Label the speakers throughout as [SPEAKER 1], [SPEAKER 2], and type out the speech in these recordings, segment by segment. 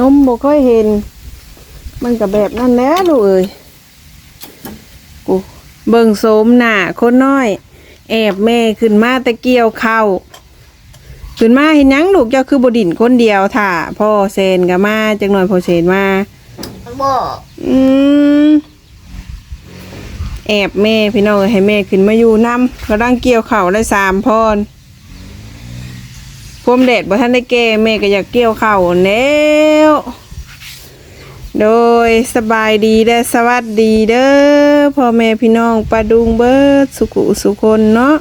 [SPEAKER 1] นมบ่ค่อยเห็น มันก็แบบนั้นแหล้วลูกเอ้ยกูเบิ่งโสมหน้าคนน้อย แอบแม่ขึ้นมาตะเกียวเข้าวขึ้นมาเห็นหยังลูกเจ้าคือบ่ดินคนเดียวท่าพ่อเซนก็มาจักหน่อยพ่อเซนมา
[SPEAKER 2] บอก
[SPEAKER 1] อืมแอบแม่พี่น้องเอ้ยให้แม่ขึ้นมาอยู่นํกำลังเกี่ยวเข่าวได้สามพรพร มแดดบ่ทันได้แก่แม่ก็อยากเกี่ยวเข่าวแล้วโดยสบายดีและสวัสดีเด้อพ่อแม่พี่น้องปาดุงเบิดสุขุสุคนเนาะ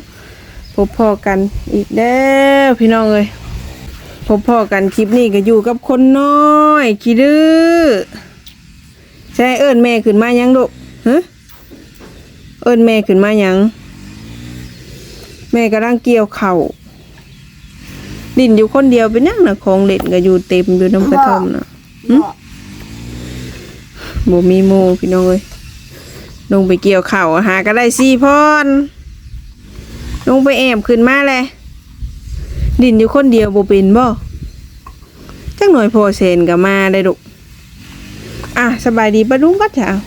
[SPEAKER 1] พบพ่อกันอีกเด้อพี่น้องเอ้ยพบพ่อกันคลิปนี้ก็อยู่กับคนน้อยขี้ดื้อใช่เอิ้นแม่ขึ้นมายังลูกฮะเอิ้นแม่ขึ้นมายัง แม่กำลังเกี่ยวเข่า ดินอยู่คนเดียวเป็นยังนะของเล่นก็อยู่เต็มอยู่น้ำกระท่อมนะ
[SPEAKER 2] บอก
[SPEAKER 1] บ่มีโมพี่น้องเอ้ยลงไปเกี่ยวเข่าวหาก็ได้สี่พรลงไปแอบขึ้นมาเลยดินอยู่คนเดียวบ่เป็นบ่จังหน่อยพอเซนก็มาได้ลูกอะสบายดีปะลุงก็จะเอา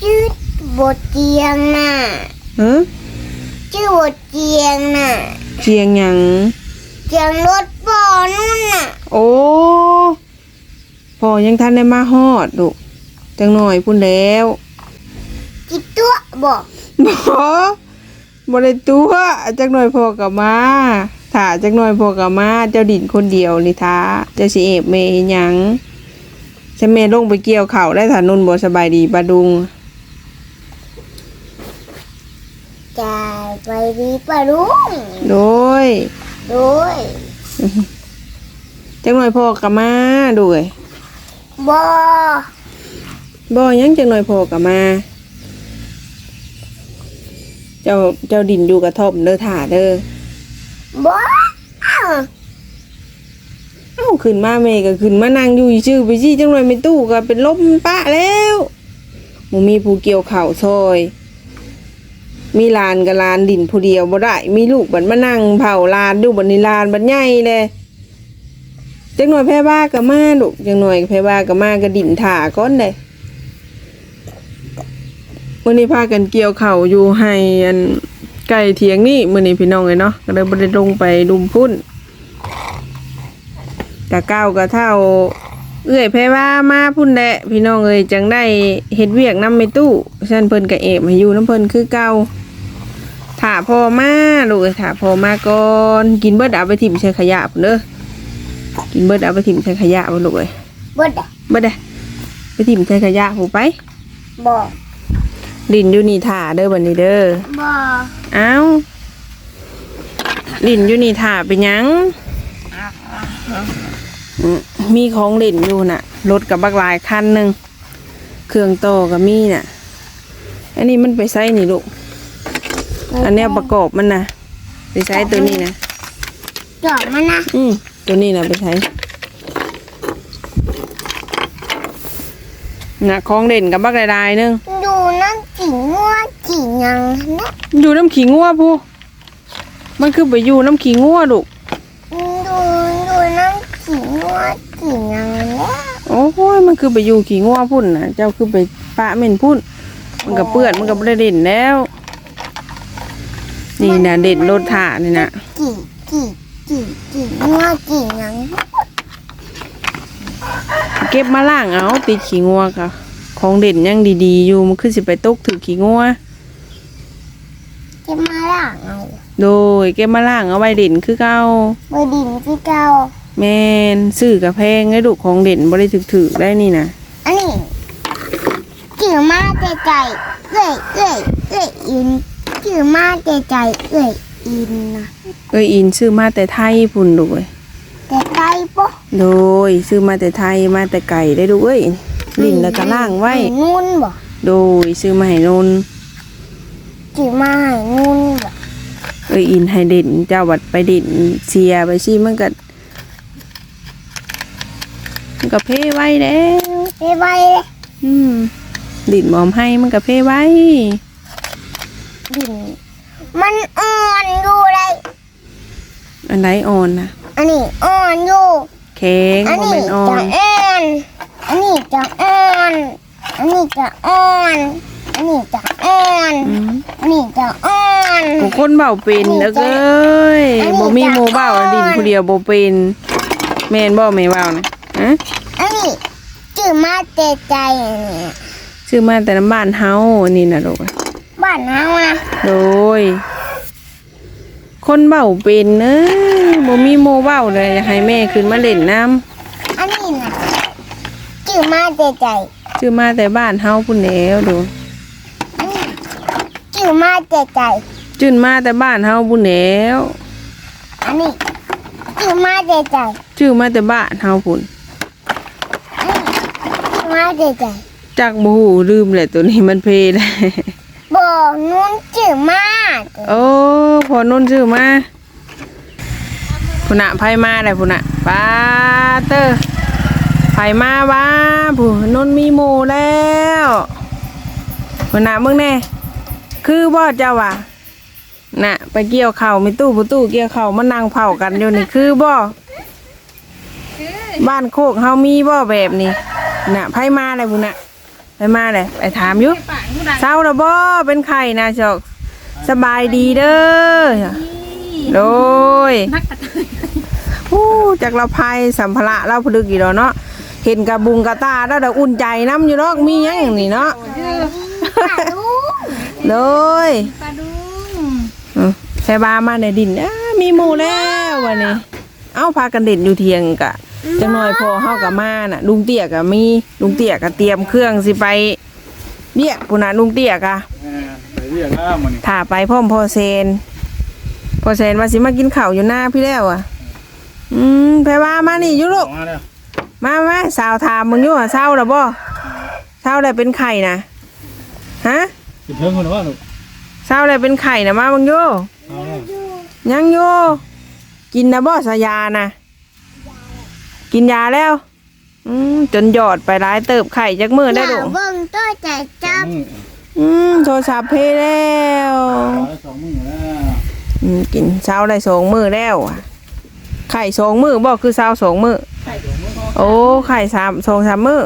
[SPEAKER 2] ชื่อบทเจียงน่ะ
[SPEAKER 1] ฮะ
[SPEAKER 2] ชื่อบทเจียงน่ะ
[SPEAKER 1] เจียงหยัง
[SPEAKER 2] เจียงรถปอนู่นน่ะ
[SPEAKER 1] โอ้พอยังทันได้มาฮอดลูกจังหน่อยพุ่นแล้ว
[SPEAKER 2] จิตตัวบอก
[SPEAKER 1] บ่บ่ได้ตัวจักหน่อยพอกลับมาถ้าจักหน่อยพอกลับมา เจ้าดินคนเดียวนี่ท้าเจ้าสิเอบแม่เฮ็ดหยังฉันแม่ลงไปเกี่ยวข้าวได้ถ้านุ่นบ่สบายดีปะดุง
[SPEAKER 2] จ่ายไปดีปะลุง
[SPEAKER 1] โดย
[SPEAKER 2] โดย
[SPEAKER 1] จักหน่อยพอกลับมาด้วย
[SPEAKER 2] บอ
[SPEAKER 1] บ่ยังจักหน่อยพอกลับมา เจ้าเจ้าดินอยู่กระท่อมเด้อถ่าเด้อ
[SPEAKER 2] บอ
[SPEAKER 1] เอ้าขึ้นมาแม่ก็ขึ้นมานั่งอยู่ชื่อไปซี่จังเลยไม่ตู้ก็เป็นลมปะแล้วหมูมีผู้เกี่ยวเข่าวซอย มีลานกับลานดินผู้เดียวบ่ได้ มีลูกบัดมานั่งเผาลานดูบัดนี้ลานบัดใหญ่เลยจังหน่อยแพ้บ้าก็มาลูกจังหน่อยแพ้บ้าก็มาก็ดินถ่าก้อนเลยวันนี้พากันเกี่ยวเข่าอยู่ให้อันไก่เถียงนี่มื้อนี้พี่น้องเลยเนาะก็เลยบ่ได้ลงไปดุมพุ่นกะเก้าก็เท่า เอื้อยแพ่ว่ามาพุ่นแหละพี่น้องเอ้ยจังได้เฮ็ดเวียกน้ำไม่ตู้ฉันเพิ่นกะเอบให้อยู่น้ำเพิ่นคือเก่า ถ้าพอมาลูกเอ้ยถ้าพอมาก่อนกินเบิดเอาไปถิ่มใส่ขยะพุ่นเด้อกินเบิดเอาไปถิ่มใส่ขยะพุ่นลูกเอ้ย
[SPEAKER 2] บดอะ
[SPEAKER 1] เบิดเด้อไปถิ่มใส่ขยะผู้ไป
[SPEAKER 2] บอก
[SPEAKER 1] ดินอยู่นี่ถ่าเด้อบัดนี้เด้อบ
[SPEAKER 2] อ
[SPEAKER 1] เอ้าดินอยู่นี่ถ่าเป็นหยังอืมมีของเล่นอยู่น่ะรถกับบักหลายคันหนึ่งเครื่องโตก็มีน่ะ อันนี้มันไปใช้นี่ลูก อันเนี้ยประกอบมันนะไปใช้ตัวนี้นะ
[SPEAKER 2] จอดมันนะ
[SPEAKER 1] อืมตัวนี้นะไปใช้น่ะของเล่นกับบักหลายๆหนึง
[SPEAKER 2] ดูนั่งจีงัวจีหยังนะ
[SPEAKER 1] อยู่น้ำขี้งัวพูมันคือไปอยู่น้ำขี้งัวลูก
[SPEAKER 2] ดูดูนั่งจีงัวจีหยังนะ
[SPEAKER 1] โอ้ยมันคือไปอยู่ขี้งัวพุ่นนะเจ้าคือไปปะเม่นพุ่นมันก็เปื้อนมันก็ไม่ได้เด่นแล้ว นี่นะเด่นรถถ่านี่นะ
[SPEAKER 2] จีจีจีจีงัวจีหยัง
[SPEAKER 1] เก็บมาล่างเอาติดขี้งัวค่ะ ของเด่นยังดีๆ อยู่มันคือสิไปตกถือขี้งัว
[SPEAKER 2] จะมาล่างเอา
[SPEAKER 1] โดยเก็บมาล่างเอาไว้เด่นคือเก่า
[SPEAKER 2] เบอร์ดินที่เก่า
[SPEAKER 1] แมนซื้อกับแพงไอ้ลูของเด่นบริถือๆได้นี่นะ
[SPEAKER 2] อันนี้จือมาแต่ใจเอ้ยเอ้ยเอ้ยอิน จือมาแต่ใจเอ้ยอินนะ
[SPEAKER 1] เอ้ยอินซื้อมาแต่ไทยพุ่นลูกเอ้ย
[SPEAKER 2] แต่ใจปะ
[SPEAKER 1] โดยซื้อมาแต่ไทยมาแต่ไก่ได้ลูกเอ้ยลิ้นแล้วก็ล่างไว้
[SPEAKER 2] ให้นุ่นบ่
[SPEAKER 1] โดยซื้อมาให้นน
[SPEAKER 2] จือมาให้นุ่นบ่
[SPEAKER 1] เอ้ยอินให้เด่นเจ้าวัดไปเด่นเชียร์ไปสิมันก็มันก็เพ่ไว้แล้ว
[SPEAKER 2] ไปไปเลย
[SPEAKER 1] อืมดินหมอมให้มันก็เพ่ไว้
[SPEAKER 2] ดิน มันอ่อนอยู่เลย
[SPEAKER 1] อันไหนอ่อนนะ
[SPEAKER 2] อันนี้อ่อนอยู่
[SPEAKER 1] แข็ง
[SPEAKER 2] อัน
[SPEAKER 1] โม
[SPEAKER 2] นี้
[SPEAKER 1] เมนอ่อ
[SPEAKER 2] จะ
[SPEAKER 1] น
[SPEAKER 2] เอ็อันนี้จะอ่อน อันนี้จะอ่อน อันนี้จะอ่อน
[SPEAKER 1] อืม
[SPEAKER 2] อันนี้จะอ่อน
[SPEAKER 1] โอ้คนเบาเป็นเด้อเอ้ย
[SPEAKER 2] อันนี้
[SPEAKER 1] บ่มีโมเบา
[SPEAKER 2] จะอ่อน
[SPEAKER 1] ดินผู้เดียวบ่เป็นแม่นบ่แม่เว้านะฮะ
[SPEAKER 2] อันนี้จืดมาเตะใจอันนี้
[SPEAKER 1] ชื่อมาแต่น้ำบ้านเฮานี่น่ะลูก
[SPEAKER 2] บ้านเฮานะ
[SPEAKER 1] โดย คนเบาเป็นเอ้ยบ่มีโมเบาเลยอยากให้แม่ขึ้นมาเล่นน้ำ
[SPEAKER 2] อันนี้นะจืดมาเตะใจ
[SPEAKER 1] ชื่อมาแต่บ้านเฮาพุ่นแหล้วดู
[SPEAKER 2] อันนี้จืดมาเตะใจ
[SPEAKER 1] จื่นมาแต่บ้านเฮาพุ่นแหล้ว
[SPEAKER 2] อันนี้จืดมาเตะใจ
[SPEAKER 1] ชื่อมาแต่บ้านเฮาพุ่น
[SPEAKER 2] อันนี้จืดมาเตะใจ
[SPEAKER 1] จักบ่ฮู้ลืมแหละตัวนี้มันเพลเลย
[SPEAKER 2] บ่ นุ่นจืดมาก
[SPEAKER 1] โอ้พอนุ่นชื่อมาพุ่นน่ะไผมาได้พุ่นน่ะปาเตอร์ไผมาว้าผู้นุ่นมีหมู่แล้วพุ่นน่ะมึงแน่คือบ่เจ้าว่ะน่ะ ไปเกี่ยวเข้ามีตู้ผู้ตู้เกี่ยวเข้ามานั่งเผากันอยู่นี่คือบ่บ้านโคกเฮามีบ่แบบนี้น่ะไผมาเลยพุ่นน่ะ ไผมาเลยไปถามอยู่เศร้าแล้วบ่เป็นไข่นะจอกสบายดีเด้อโดยผู้จากเราภัยสัมภาระเราพดึกอีกแล้วเนาะเห็นกระบุงกระตาแล้วเดี๋ยวอุ่นใจน้ำอยู่เนาะมีหยังอย่างนี้เนาะ
[SPEAKER 2] ปลาลูก
[SPEAKER 1] โดย
[SPEAKER 2] ปลาลูก
[SPEAKER 1] อืมใส่บามาในดินอ้ามีหมูแล้ววันนี้ เอ้าพากันเด่นอยู่เทียงกะ จังหน่อยพอเฮากับมาน่ะ ลุงเตี้ยกะมีลุงเตี้ยกะเตรียมเครื่องสิไปเรียกปุน่ะลุงเตี้ยกะ
[SPEAKER 3] ไปเรียกอ้ามันนี่
[SPEAKER 1] ถ้าไปพ่อมพอเซนพอเซนว่าสิมากินข้าวอยู่หน้าพี่แล้วอะ อืมไปว่ามานี่อยู่ลูก
[SPEAKER 3] มาแล้ว
[SPEAKER 1] มามาสาวถามมึงอยู่อะเศร้าแล้วบ่เศร้าแล้วเป็นไข่นะฮะ
[SPEAKER 3] กินเพิ่งคนว่าหนู
[SPEAKER 1] เศร้าแล้วเป็นไข่นะมามึงอยู่
[SPEAKER 3] เอาแล้ว
[SPEAKER 1] ยังอยู่กินนะบ่สายานะ กินยาแล้ว อืมจนหยอดไปร้ายเติบไข่จักมือได้
[SPEAKER 2] อ
[SPEAKER 1] ลู
[SPEAKER 2] ย่ากเบิ่งตัวใจจับ
[SPEAKER 3] มือ
[SPEAKER 1] อืมโทรศัพท์เพแล้ว
[SPEAKER 3] เอาสองมือแล้ว
[SPEAKER 1] อืมกินเช้าได้สองมือแล้วอะไข่สองมือบอกคือเช้าสองมือโอ้ไข่สามสองสามมือ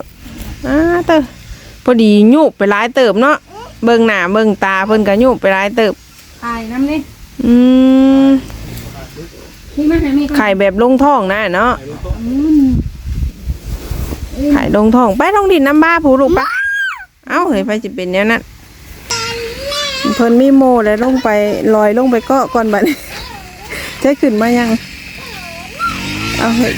[SPEAKER 1] อ่าเตอพอดียุบไปร้ายเติบเนาะเบิ่งหน้าเบิ่งตาเพิ่นก็ยุบไปร้ายเติบ
[SPEAKER 4] ถ่ายน้ำนี่
[SPEAKER 1] อืม
[SPEAKER 4] นี่มาห้แม่ก่อน
[SPEAKER 1] ไข่แบบลงท้องนะเนาะ
[SPEAKER 4] อืม
[SPEAKER 1] ไข่ลงท้องไปลงดินน้ำบ้าผู้ลูกปะเอ้าเฮ้ยไปจะเป็นแนวนั้นเพิ่นมีโมแล้วลงไปลอยลงไปเกาะก่อนบัดใช้ขึ้นมายังเอาเฮ้ย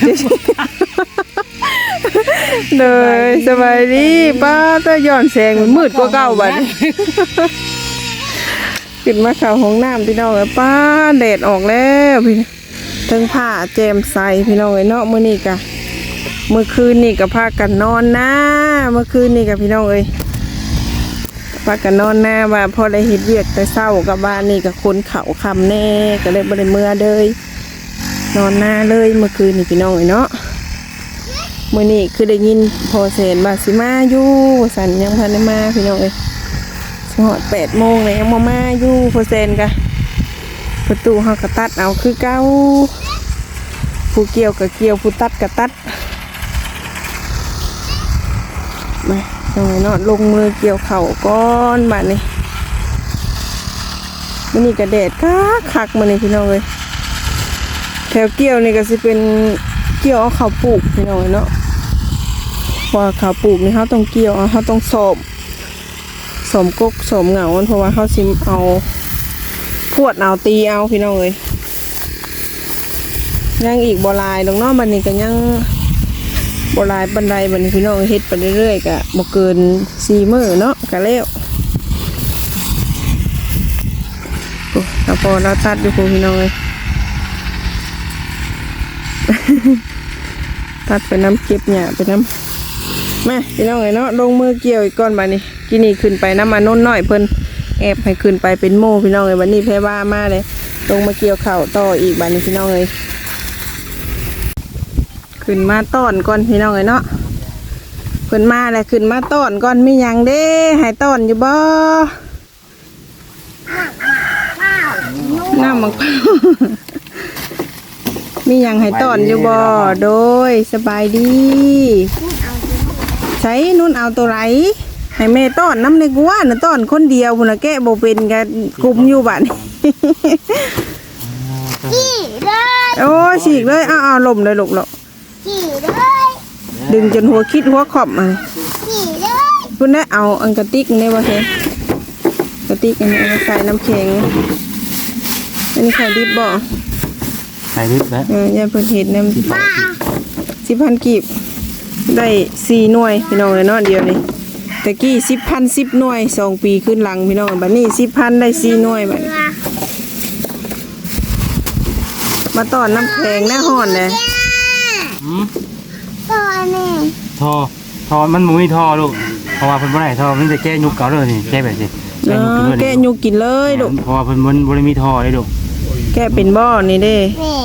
[SPEAKER 1] เลยสบายดีป้าตะย้อนแสงมันมืดกว่าเก่าบัดขึ้นมาข่าห้องน้ำพี่น้องป้าแดดออกแล้วพี่ ทั้งผ้าแจมใสพี่น้องเอ้ยเนาะมื้อนี้กะเมื่อคืนนี่ก็พากันนอนนะเมื่อคืนนี่กับพี่น้องเอ้ยพากันนอนหน้าว่าพอได้เฮ็ดเวียกแต่เศร้ากับบ้านนี่กับคนเขาคำแน่ก็เลยบ่ได้เมื่อเลยนอนหน้าเลยเมื่อคืนนี่พี่น้องเอ้ยเนาะมื่อนี้คือได้ยินพอเซนบาสิมาอยู่สันยังพันได้มาพี่น้องเอ้ยสหอดแปดโมงเลยยังมามาอยู่พอเซนกะ ประตูเฮากระตัดเอาคือเก้าผู้เกี่ยวกับเกี่ยวผู้ตัดกับตัดมาตรงไหนเนาะลงมือเกี่ยวเข่าก้อนบาดนี้มื่นี้กระเดดคักคักมื่อนี้พี่น้องเลยแถวเกี่ยวนี่ก็สิเป็นเกี่ยวเอาข้าปลูกพี่น้องเนาะพราะว่าข้าปลูกนี่เขาต้องเกี่ยวอาเขาต้องสอบสมกกสมเหงาเพราะว่าเขาซิมเอา พวดเอาตีเอาพี่น้องเลยยังอีกบหลายลงนาะบันนี้ก็ยังบหลายบันไดบันนี้พี่น้องเฮ็ดไปเรื่อยๆก็บ่เกินสี่มื้อเนาะก็แล้วโอ้เราพอเราตัดอยู่พวกพี่น้องเลยตัดไปน้ำเก็บหญ้าไปน้ำแมาพี่น้องไงเนาะลงมือเกี่ยวอีกก้อนบานี้กินนี่ขึ้นไปน้ำมันน้นน้อยเพิ่น แอบให้ขึ้นไปเป็นโม่พี่น้องเลยวันนี้แพ้ว่ามาเลยลงมาเกี่ยวเข่าต่ออีกบานี้พี่น้องเลยขึ้นมาต้อนก่อนพี่น้องเลยเนาะเพิ่นมาเลยขึ้นมาต้อนก่อนมีหยังเด้ให้ต้อนอยู่บ่น้ำมักพร้าวมีหยังให้ต้อนอยู่บ่โดยสบายดี ใช้นุ่นเอาตัวไร ให้แม่ต้อนน้ำในกัวน่ะต้อนคนเดียวพุ่นน่ะแกะบ่เป็นกันกลุ่มอยู่บัดนี้
[SPEAKER 2] ขี่เลย
[SPEAKER 1] โอ้ยฉีกเลยเอาเอาลมเลยลูกเนาะ
[SPEAKER 2] ขี่เลย
[SPEAKER 1] ดึงจนหัวคิดหัวขอบมา
[SPEAKER 2] ขี่เลย
[SPEAKER 1] พุ่นได้เอาอันกระติกนี่บ่เฮ็กระติกอันนี้เอามาใส่น้ำแข็งอันนี้ไข่ดิบบ่
[SPEAKER 3] ใส่ลิฟต์แล้ว
[SPEAKER 1] เอออย่าเพิ่นเฮ็ดน้ำ
[SPEAKER 2] มา
[SPEAKER 1] สิบพันกีบได้สี่หน่วยพี่น้องเลยเนาะเดียวนี่ ตะกี้สิบพันสิบหน่วยสองปีขึ้นหลังพี่น้องบัดนี้สิบพันได้สี่หน่วยบัดนี้
[SPEAKER 2] มา
[SPEAKER 1] มาตอนน้ำแข็งหน้าห้อนเลย
[SPEAKER 3] อืม
[SPEAKER 2] ตัวนี้
[SPEAKER 3] ทอทอมันบ่มีทอลูกเพราะว่าเพิ่นบ่ได้ทอมันจะแก้ยุคเก่าเลยนี่แก้แบบนี้
[SPEAKER 1] เอ
[SPEAKER 3] แก้ยุคกิน
[SPEAKER 1] อ
[SPEAKER 3] เลย
[SPEAKER 1] แกะยูกินเลยลูก
[SPEAKER 3] เพราะว่าเพิ่นบ่บ่ได้มีทอเลยลูก
[SPEAKER 1] แกะเป็นบ่อนี่เด้
[SPEAKER 2] นี่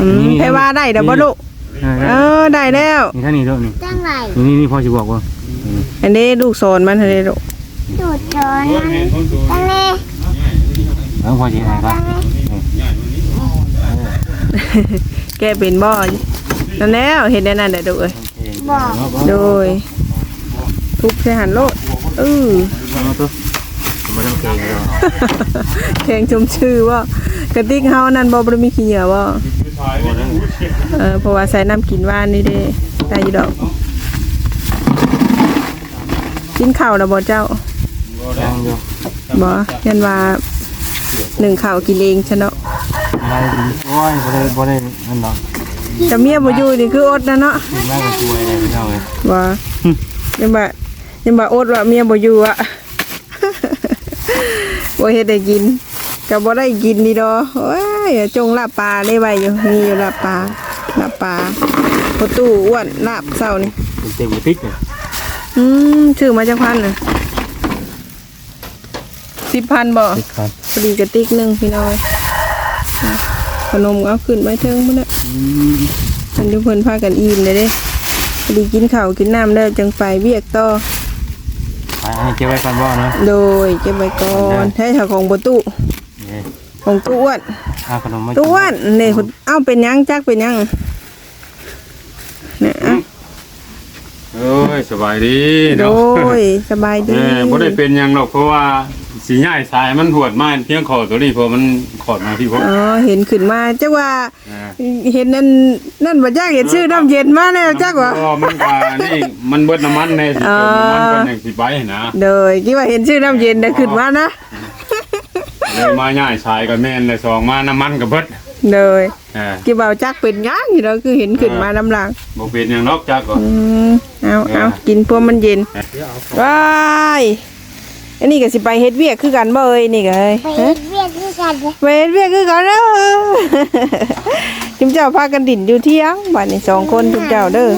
[SPEAKER 1] อืมแพรว่าได้เด้อบ่ลูก
[SPEAKER 3] เออ
[SPEAKER 1] เออได้แล้ว
[SPEAKER 3] นี่ท่านี้ลูกนี่
[SPEAKER 2] ตั้งไหน
[SPEAKER 3] นี่นี่พ่อสิบอกว่า
[SPEAKER 1] อันนี้ลูกสอนมันเด้ลูก
[SPEAKER 2] ดูดจอนตั้งนี้
[SPEAKER 3] แล้วพ่อสิให้ป่ะ
[SPEAKER 1] แกเป็นบ่อนั่นแล้วเห็นได้นั่นเด้อลูเอ้ย
[SPEAKER 2] บอก
[SPEAKER 1] โดยทุบใส่หันโลดเออ
[SPEAKER 3] มาต้องเก่งเลย
[SPEAKER 1] แข่งชมชื่อว่ากระติกเฮานั่นบ่บ่มีขี้เหงื่อบ่เออเพราะว่าใส่น้ำกินว่านนี่เด้ได้อยู่ดอก กินข้าวแล้วบ่เจ้า
[SPEAKER 3] ยังอยู่
[SPEAKER 1] บ่ยันว่าหนึ่งข้าวกินเองซะเนาะ
[SPEAKER 3] อะไรดีโอ้ยบ่ได้บ่ได้นั่นหรอก
[SPEAKER 1] แต่เมียบ่อยู่นี่คืออดนะเนาะ
[SPEAKER 3] กินมากก็ช่วยเลยพี่น้องเอ้ย
[SPEAKER 1] บ่ยังบ่ยังบ่อดว่าเมียบ่อยู่อะบ่เฮ็ดได้กินก็บ่ได้กินดีดอกโอ้ยจงลาบปลาได้ไว้อยู่มีอยู่ลาบปลาลาบปลาประตูอ้วนลาบเช้านี่
[SPEAKER 3] เต็มๆติ๊กเนี่ย
[SPEAKER 1] อืมชื่อมาจากพันน่ะสิบพันบ่
[SPEAKER 3] ติ๊กครับ
[SPEAKER 1] พอดีกระติกหนึ่งพี่น้อยนะขนมก็เอาขึ้นไปเทิงพุ่นน่ะ
[SPEAKER 3] อืม
[SPEAKER 1] อันทุกคนพากันอิ่มเลยเด้พอดีกินข้าวกินน้ำแล้วจังไปเวียกต่อ
[SPEAKER 3] ไปให้เก็บไว้ก่อนบ่เนาะ
[SPEAKER 1] โดยเก็บไว้ก่อนใช้ถาของประตู
[SPEAKER 3] นี่
[SPEAKER 1] ของตู้อ้วน
[SPEAKER 3] เอาขนมมา
[SPEAKER 1] ตู้อ้วนนี่คุณเอ้าเป็นหยังจักเป็นหยังเนี่ยอะ
[SPEAKER 5] โอ้ยสบายดี
[SPEAKER 1] โด
[SPEAKER 5] เนาะ
[SPEAKER 1] ยสบาย
[SPEAKER 5] เอ
[SPEAKER 1] ดี
[SPEAKER 5] อบ่ได้เป็นหยังหรอกเพราะว่าสีใหญ่สายมันหวดมาเพียงคอตัวนี้เพราะมันขอดมาพี่พ่อ
[SPEAKER 1] อ๋อเห็นขึ้นมาจักว่า
[SPEAKER 5] เออ
[SPEAKER 1] เห็นนั่นนั่นบ่จักเห็นชื่อน้ำเย็นมาแล้วจักว่า
[SPEAKER 5] อ๋อมันก็นี่มันเบิดน้ำมันในสิ
[SPEAKER 1] อ๋อ
[SPEAKER 5] เติมน้ำมันเป็นอย่างสิไปนะ
[SPEAKER 1] โดยคิดว่าเห็นชื่อน้ำเย็นได้ขึ้นมานะ
[SPEAKER 5] เลยมาใหญ่สายก็แม่นเลยสองมาน้ำมันก็เบิด
[SPEAKER 1] โดย
[SPEAKER 5] เออ
[SPEAKER 1] คิดว่าจักเป็นหยังอยู่แล้วคือเห็นขึ้นมาน้ำหลัง
[SPEAKER 5] บ่เป็นหยังนอกจากก็
[SPEAKER 1] อืมเอาเอากินพวกมันเย็นว้ายอันนี้ก็สิไปเฮ็ดเวียกคือกันบ่เอ้ยนี่ก็เอ้ย
[SPEAKER 2] ไป
[SPEAKER 1] ฮะ
[SPEAKER 2] เรียกที่กันเลย
[SPEAKER 1] ไปเฮ็ดเวียกคือกันเด้อ จุมเจ้าพากันดินอยู่เที่ยงบัดนี้สองคนจุมเจ้าเด้อ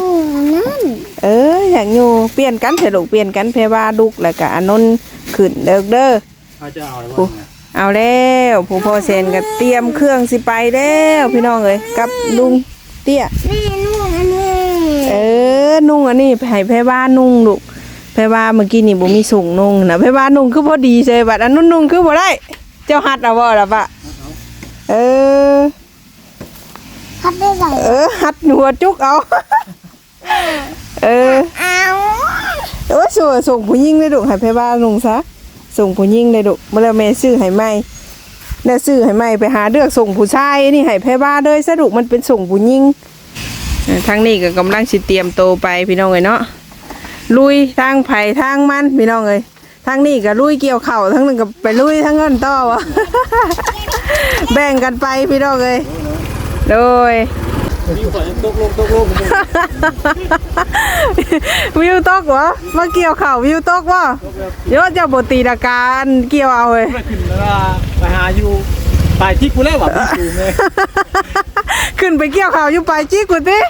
[SPEAKER 2] นั่น
[SPEAKER 1] เอออยากอยู่เปลี่ยนกันเถอะลูกเปลี่ยนกันเพว่าลูกแล้วก็อานนท์ขึ้นเด้อเด้อ
[SPEAKER 3] เขาจะเอาอะไร
[SPEAKER 1] โอ้
[SPEAKER 3] บ้างเนี่ย
[SPEAKER 1] เอาแล้วผู้พ่อเซนก็เตรียมเครื่องสิไปแล้วพี่น้องเอ้ยกับลุงเตี้ย
[SPEAKER 2] แม่นู่นอันนี้
[SPEAKER 1] เออนุ่งอันนี้ให้แพ่ว่านุ่งลูกแพ่ว่าเมื่อกี้นี่บ่มีส่งนุ่งนะแพ่ว่านุ่งคือพอดีใช่บัดอันนู้นนุ่งคือบ่ได้ เจ้าหัดเอาบ่ล่ะปะเออ
[SPEAKER 2] เขาไปใส่
[SPEAKER 1] เออหัดหัวจุกเอาเออ
[SPEAKER 2] เอา
[SPEAKER 1] โอ้ยส่งส่งผู้หญิงเลยลูกให้แพ่ว่านุ่งซะ ส่งผู้หญิงเลยลูกเมื่อแล้วแม่ซื้อให้ใหม่แล้วซื้อให้ใหม่ไปหาเลือกส่งผู้ชายนี่ให้แพ่ว่าเลยสรุปมันเป็นส่งผู้หญิงเออทางนี้ก็กำลังสิเตรียมโตไปพี่น้องเอ้ยเนาะลุยทางไผ่ทางมันพี่น้องเอ้ยทางนี้ก็ลุยเกี่ยวเข่าทั้งนึงก็ไปลุยทั้งนั้นต่อวะแบ่งกันไปพี่น้องเอ้ยโดย วิวตกวะมาเกี่ยวเข่าววิวตกวะเดี๋ยวจะบตีดาการเกี่ยวเอาเลย
[SPEAKER 3] ขึ้นแล้วไปหาอยู่ไปที่กูแล้วว่ะพี่จูเลย
[SPEAKER 1] ขึ้นไปเกี่ยวเข่าวอยู่ไปจี้กุติ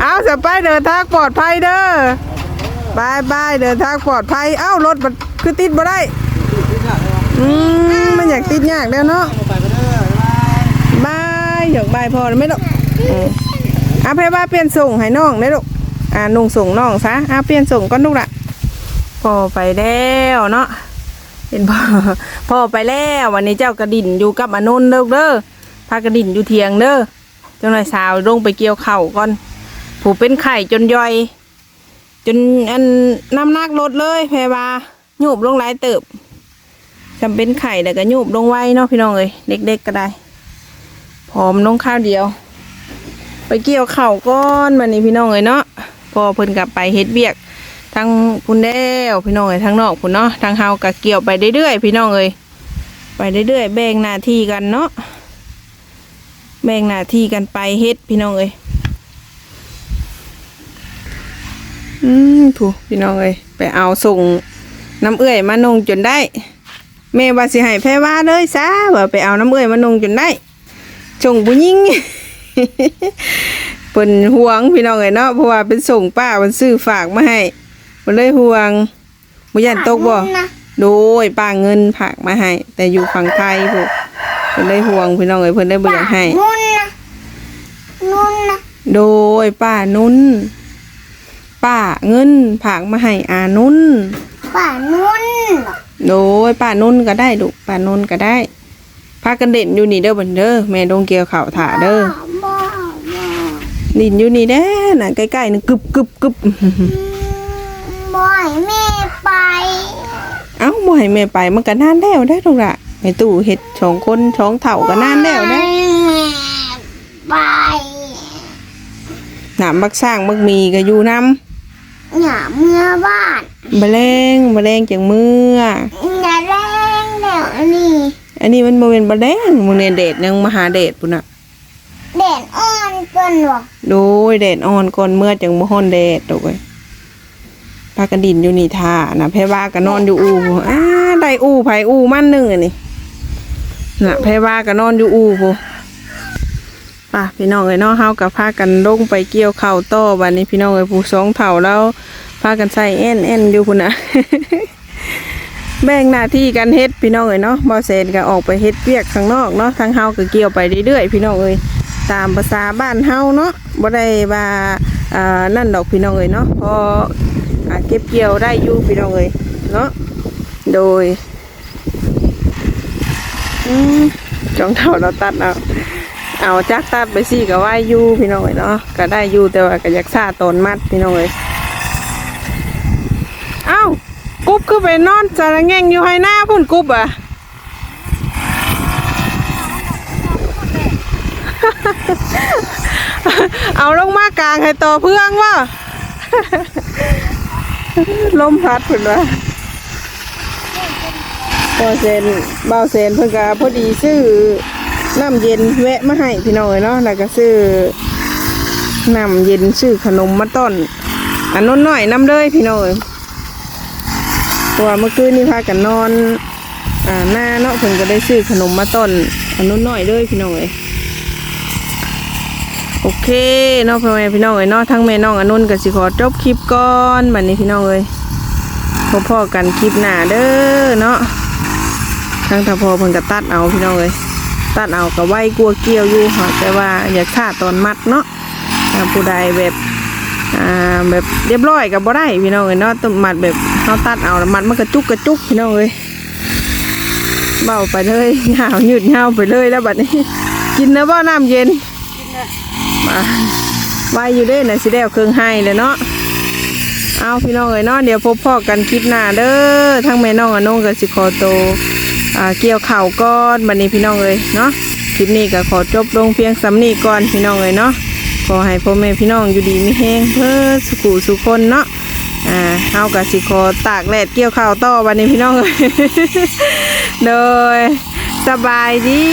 [SPEAKER 1] เอาสไปเดินทางปลอดภัยเด้อบายบายเดินทางปลอดภัยเอ้ารถมันคือติดบ่ได้อืมมันอยากติดยากแล้วเนาะ
[SPEAKER 3] ไปก็ได้
[SPEAKER 1] บายอยากบายพอแล้วไหม่ลูกอืม อะเพว่าเปลี่ยนส่งให้น้องได้ลูกอ่านุ่งส่งน้องซะอะเปลี่ยนส่งก่อนลูกละพอไปแล้วเนาะเป็นพ่อพ่อไปแล้ววันนี้เจ้ากระดิ่นอยู่กับอนนท์เด้อเด้อพากระดิ่นอยู่เทียงเด้อเจ้าหน่อยสาวลงไปเกี่ยวเข่าก่อนผูเป็นไข่จนย่อย จนอันน้ำหนักลดเลยแพว่าโยบลงหลายเติบจำเป็นไข่แต่ก็โยบลงไว้เนาะพี่น้องเอ้ยเด็กๆก็ได้ผอมลงข้าวเดียว ไปเกี่ยวเข่าก้อนมานี่พี่น้องเอ้ยเนาะพอเพิ่นกลับไปเฮ็ดเบียกทางพุ่นแด้วพี่น้องเอ้ยทางนอกพุ่นเนาะทางเฮาก็เกี่ยวไปเรื่อยๆพี่น้องเอ้ยไปเรื่อยๆแบ่งหน้าที่กันเนาะแบ่งหน้าที่กันไปเฮ็ดพี่น้องเอ้ยอืมถูกพี่น้องเอ้ยไปเอาส่งน้ำเอื้อยมานงจนได้แม่ว่าสิให้แพ้ว่าเลยซะว่าไปเอาน้ำเอื้อยมานงจนได้ส่งผู้หญิง เพิ่นห่วงพี่น้องเอ้ยเนาะเพราะว่าเป็นส่งป้ามันซื้อฝากมาให้เพิ่นเลยห่วงบ่ยันตกบ่
[SPEAKER 2] นะ
[SPEAKER 1] โดยป้าเงินฝากมาให้ แต่อยู่ฝั่งไทยพวกเพิ่นเลยห่วงพี่น้องเอ้ยเพิ่นได้บ่อยากให้
[SPEAKER 2] นุ่นนะนุ่นนะ
[SPEAKER 1] โดยป้านุ่นป้าเงินผากมาให้อานุ่น
[SPEAKER 2] ป่านุ่น
[SPEAKER 1] โดยป้านุ่นก็ได้ลูกป้านุ่นก็ได้พากันเด่นอยู่นี่เด้อเบันเด้อแม่ดงเกี่ยวข่าวถาเด้อ
[SPEAKER 2] บ้าบ้า
[SPEAKER 1] ดินอยู่นี่แด้น่ะใกล้ๆนึงกึบกึบกึบ
[SPEAKER 2] บ่อยแม่ไป
[SPEAKER 1] เอ้าบ่ให้แม่ไปมันก็นานแล้วได้อลูกล่ะแม่ตู่เฮ็ดสองคนสองเถ่าก็นานแล้วได้อ
[SPEAKER 2] แม่ไป
[SPEAKER 1] หนามบักสร้างบักมีก็อยู่นำ
[SPEAKER 2] อย่าเมื่อบ้าน
[SPEAKER 1] แมลงแมลงจังมือ
[SPEAKER 2] อย่าแรงเดี๋ยวนี้
[SPEAKER 1] อันนี้มันบ่เป็นแมลงมื้อนี้เดชยังมาหาเดชพุ่นน่ะ
[SPEAKER 2] เด่นอ่อน เกินวะ
[SPEAKER 1] โดยแดดอ่อนก่อนเมื่อจังบ่ฮ้อนแดดดอกเว้ยพากันดินอยู่นี่ท่านะแพรว่าก็นอนอยู่อู่อ้าได้อู่ไผอู่มันหนึงอันนี้น่ะแพรว่าก็นอนอยู่อู่พุป่ะพี่น้องเอ้ยเนาะเฮากับพากันลงไปเกี่ยวข้าวต่อบัดนี้พี่น้องเอ้ยผู้สองเฒ่าแล้วพากันใส่แอนแอนอยู่พุ่นน่ะแบ่งหน้าที่กันเฮ็ดพี่น้องเอ้ยเนาะบ่เซนก็ออกไปเฮ็ดเวียกข้างนอกเนาะทางเฮาก็เกี่ยวไปเรื่อยๆพี่น้องเอ้ย ตามภาษาบ้านเฮาเนาะบ่ได้ว่าอ่านั่นดอกพี่น้องเอ้ยเนาะพอเก็บเกี่ยวได้อยู่พี่น้องเอ้ยเนาะโดยอืมจองเท่าเราตัดเอาเอาจักตัดไปสิก็ว่าอยู่พี่น้องเอ้ยเนาะก็ได้อยู่แต่ว่าก็อยากซาตนมัดพี่น้องเอ้ยเอ้ากุ๊บคือไปนอนจระแง่งอยู่ให้หน้าพุ่นกุ๊บอะ เอาลงมากลางให้ต่อเพื่องว่าลมพัดเพิ่นว่าพอเซนเบาเซนเพิ่นก็พอดีซื้อน้ำเย็นแวะมาให้พี่น้องเนาะแล้วก็ซื้อน้ำเย็นซื้อขนมมาต้อนอันน้นหน่อยน้ำเลยพี่น้อยเพราะว่าเมื่อคืนนี้พากันนอนอ่าหน้าเนาะเพิ่นก็ได้ซื้อขนมมาต้อนอันน้นหน่อยเลยพี่น้อย โอเคเนาะพ่อแม่พี่น้องเอ้ยเนาะทั้งแม่น้องอนุนกับสิขอจบคลิปก่อนบัดนี้พี่น้องเอ้ยพบพ่อกันคลิปหน้าเด้อเนาะทั้งถ้าพอเพิ่นก็ตัดเอาพี่น้องเอ้ยตัดเอาก็ไว้กลัวเกี่ยวอยู่ค่ะแต่ว่าอย่าฆ่าตอนมัดเนาะผู้ใดแบบอ่าแบบเรียบร้อยก็บ่ได้พี่น้องเอ้ยเนาะต้องมัดแบบเฮาตัดเอาแล้วมัดมันกระจุกกระจุกพี่น้องเอ้ยเบาไปเลยยาวหยุดยาวไปเลยแล้วบัดนี้ กินแล้วบ่น้ำเย็น มาไว้อยู่เด้นะสิได้เอาเครื่องให้เลยเนาะเอาพี่น้องเอ้ยเนาะเดี๋ยวพบพ่อกันคลิปหน้าเด้อทั้งแม่น้องกับน้องกับสิขอโตอ่าเกี่ยวเข่าก้อนบันนี้พี่น้องเอ้ยเนาะคลิปนี้ก็ขอจบลงเพียงสำนีก่อนพี่น้องเอ้ยเนาะขอให้พ่อแม่พี่น้องอยู่ดีมีแห้งเพื่อสุขุสุขคนเนาะอ่าเฮากับสิขอตากแดดเกี่ยวเข่าต่อบันนี้พี่น้องเอ้ยโดยสบายดี